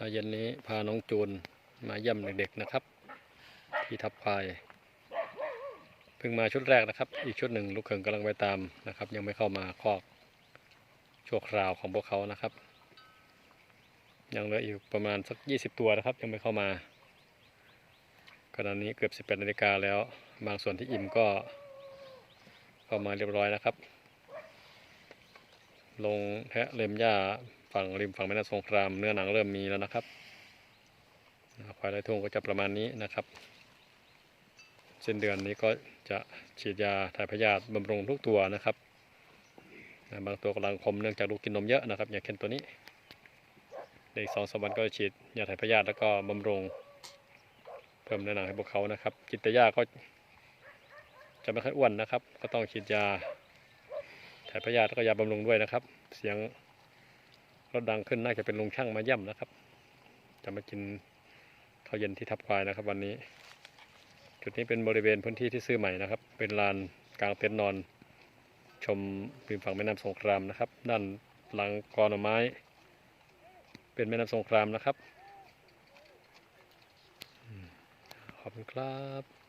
ถ้าเย็นนี้พาน้องจูนมาเยี่ยมเด็กๆนะครับ ที่ทับควายเพิ่งมาชุดแรกนะครับ อีกชุดหนึ่งลูกเขยกำลังไปตามนะครับ ยังไม่เข้ามาคอกชั่วคราวของพวกเขานะครับ ยังเหลืออีกประมาณสัก 20 ตัวนะครับ ยังไม่เข้ามาขณะนี้เกือบ 18นาฬิกาแล้ว บางส่วนที่อิ่มก็เข้ามาเรียบร้อยนะครับ ลงแทะเล็มหญ้า ฝั่งริมฝั่งแม่น้ำสงครามเนื้อหนังเริ่มมีแล้วนะครับควายไร่ทุ่งก็จะประมาณนี้นะครับสิ้นเดือนนี้ก็จะฉีดยาถ่ายพยาธิบำรุงทุกตัวนะครับบางตัวกำลังคมเนื่องจากลูกกินนมเยอะนะครับ อย่างเช่นตัวนี้ในอีกสองสามวันก็จะฉีดยาถ่ายพยาธิแล้วก็บำรุงเพิ่มเนื้อหนังให้พวกเขานะครับกินแต่หญ้าก็จะไม่ค่อยอ้วนนะครับ ก็ต้องฉีดยาถ่ายพยาธิแล้วก็ยาบำรุงด้วยนะครับ เสียง รถดังขึ้นน่าจะเป็นลุงช่างมาเยี่ยมนะครับ จะมากินข้าวเย็นที่ทับควายนะครับ วันนี้ จุดนี้เป็นบริเวณพื้นที่ที่ซื้อใหม่นะครับ เป็นลานกลางเต็นท์นอน ชมริมฝั่งแม่น้ำสงครามนะครับ ด้านหลังกอหน่อไม้ เป็นแม่น้ำสงครามนะครับขอบคุณครับ